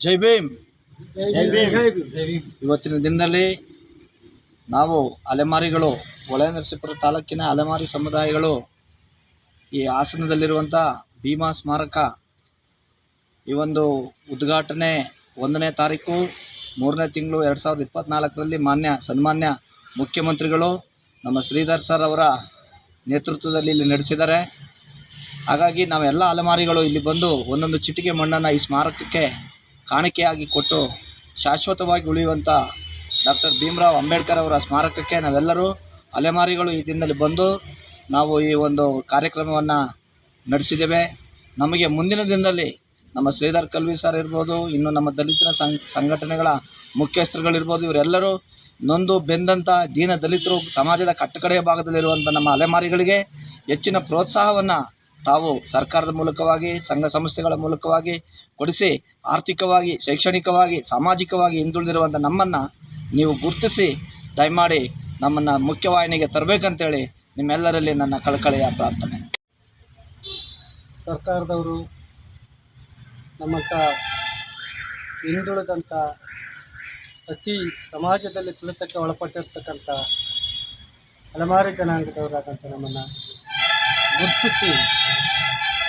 జై భీమ్ ಇವತ್ತಿನ ದಿನದಲ್ಲಿ ನಾವು ಅಲೆಮಾರಿಗಳು ಹೊಳೆನರಸೀಪುರ ತಾಲೂಕಿನ ಅಲೆಮಾರಿ ಸಮುದಾಯಗಳು ಈ ಹಾಸನದಲ್ಲಿರುವಂಥ ಭೀಮಾ ಸ್ಮಾರಕ ಈ ಒಂದು ಉದ್ಘಾಟನೆ ಒಂದನೇ ತಾರೀಕು, ಮೂರನೇ ತಿಂಗಳು ಎರಡು ಸಾವಿರದ ಇಪ್ಪತ್ತ್ನಾಲ್ಕರಲ್ಲಿ ಮಾನ್ಯ, ಸನ್ಮಾನ್ಯ ಮುಖ್ಯಮಂತ್ರಿಗಳು ನಮ್ಮ ಶ್ರೀಧರ್ ಸರ್ ಅವರ ನೇತೃತ್ವದಲ್ಲಿ ಇಲ್ಲಿ ನಡೆಸಿದ್ದಾರೆ. ಹಾಗಾಗಿ ನಾವೆಲ್ಲ ಅಲೆಮಾರಿಗಳು ಇಲ್ಲಿ ಬಂದು ಒಂದೊಂದು ಚಿಟಿಕೆ ಮಣ್ಣನ್ನು ಈ ಸ್ಮಾರಕಕ್ಕೆ ಕಾಣಿಕೆಯಾಗಿ ಕೊಟ್ಟು ಶಾಶ್ವತವಾಗಿ ಉಳಿಯುವಂಥ ಡಾಕ್ಟರ್ ಭೀಮರಾವ್ ಅಂಬೇಡ್ಕರ್ ಅವರ ಸ್ಮಾರಕಕ್ಕೆ ನಾವೆಲ್ಲರೂ ಅಲೆಮಾರಿಗಳು ಈ ದಿನದಲ್ಲಿ ಬಂದು ನಾವು ಈ ಒಂದು ಕಾರ್ಯಕ್ರಮವನ್ನು ನಡೆಸಿದ್ದೇವೆ. ನಮಗೆ ಮುಂದಿನ ದಿನದಲ್ಲಿ ನಮ್ಮ ಶ್ರೀಧರ್ ಕಲ್ವಿ ಸರ್ ಇರ್ಬೋದು, ಇನ್ನು ನಮ್ಮ ದಲಿತರ ಸಂಘ, ಸಂಘಟನೆಗಳ ಮುಖ್ಯಸ್ಥರುಗಳಿರ್ಬೋದು, ಇವರೆಲ್ಲರೂ ನೊಂದು ಬೆಂದಂಥ ದೀನ ದಲಿತರು ಸಮಾಜದ ಕಟ್ಟಕಡೆಯ ಭಾಗದಲ್ಲಿರುವಂಥ ನಮ್ಮ ಅಲೆಮಾರಿಗಳಿಗೆ ಹೆಚ್ಚಿನ ಪ್ರೋತ್ಸಾಹವನ್ನು ತಾವು ಸರ್ಕಾರದ ಮೂಲಕವಾಗಿ, ಸಂಘ ಸಂಸ್ಥೆಗಳ ಮೂಲಕವಾಗಿ ಕೊಡಿಸಿ ಆರ್ಥಿಕವಾಗಿ, ಶೈಕ್ಷಣಿಕವಾಗಿ, ಸಾಮಾಜಿಕವಾಗಿ ಹಿಂದುಳಿದಿರುವಂಥ ನಮ್ಮನ್ನು ನೀವು ಗುರುತಿಸಿ, ದಯಮಾಡಿ ನಮ್ಮನ್ನು ಮುಖ್ಯವಾಹಿನಿಗೆ ತರಬೇಕಂತೇಳಿ ನಿಮ್ಮೆಲ್ಲರಲ್ಲಿ ನನ್ನ ಕಳಕಳಿಯ ಪ್ರಾರ್ಥನೆ. ಸರ್ಕಾರದವರು ನಮ್ಮಂಥ ಹಿಂದುಳಿದಂಥ ಅತಿ ಸಮಾಜದಲ್ಲಿ ತುಳಿತಕ್ಕೆ ಒಳಪಟ್ಟಿರ್ತಕ್ಕಂಥ ಹಲವಾರು ಜನಾಂಗದವರಾದಂಥ ನಮ್ಮನ್ನು ಗುರುತಿಸಿ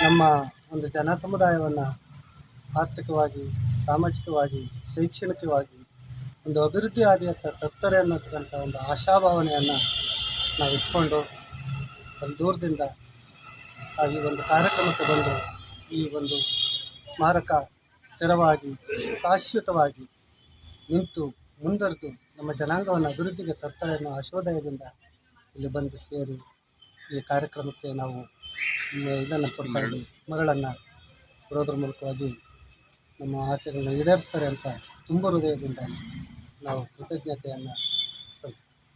ನಮ್ಮ ಒಂದು ಜನ ಸಮುದಾಯವನ್ನು ಆರ್ಥಿಕವಾಗಿ, ಸಾಮಾಜಿಕವಾಗಿ, ಶೈಕ್ಷಣಿಕವಾಗಿ ಒಂದು ಅಭಿವೃದ್ಧಿ ಆದಿಯತ್ತ ತರ್ತಾರೆ ಅನ್ನತಕ್ಕಂಥ ಒಂದು ಆಶಾಭಾವನೆಯನ್ನು ನಾವು ಇಟ್ಕೊಂಡು ಒಂದು ದೂರದಿಂದ ಈ ಒಂದು ಕಾರ್ಯಕ್ರಮಕ್ಕೆ ಬಂದು ಈ ಒಂದು ಸ್ಮಾರಕ ಸ್ಥಿರವಾಗಿ, ಶಾಶ್ವತವಾಗಿ ನಿಂತು ಮುಂದುವರೆದು ನಮ್ಮ ಜನಾಂಗವನ್ನು ಅಭಿವೃದ್ಧಿಗೆ ತರ್ತಾರೆ ಅನ್ನೋ ಆಶೋದಯದಿಂದ ಇಲ್ಲಿ ಬಂದು ಸೇರಿ ಈ ಕಾರ್ಯಕ್ರಮಕ್ಕೆ ನಾವು ಇದನ್ನು ಕೊಡ್ತಾ ಇದ್ದೀವಿ. ಮರಳನ್ನು ಕೊಡೋದ್ರ ಮೂಲಕವಾಗಿ ನಮ್ಮ ಆಸೆಗಳನ್ನ ಈಡೇರಿಸ್ತಾರೆ ಅಂತ ತುಂಬ ಹೃದಯದಿಂದ ನಾವು ಕೃತಜ್ಞತೆಯನ್ನು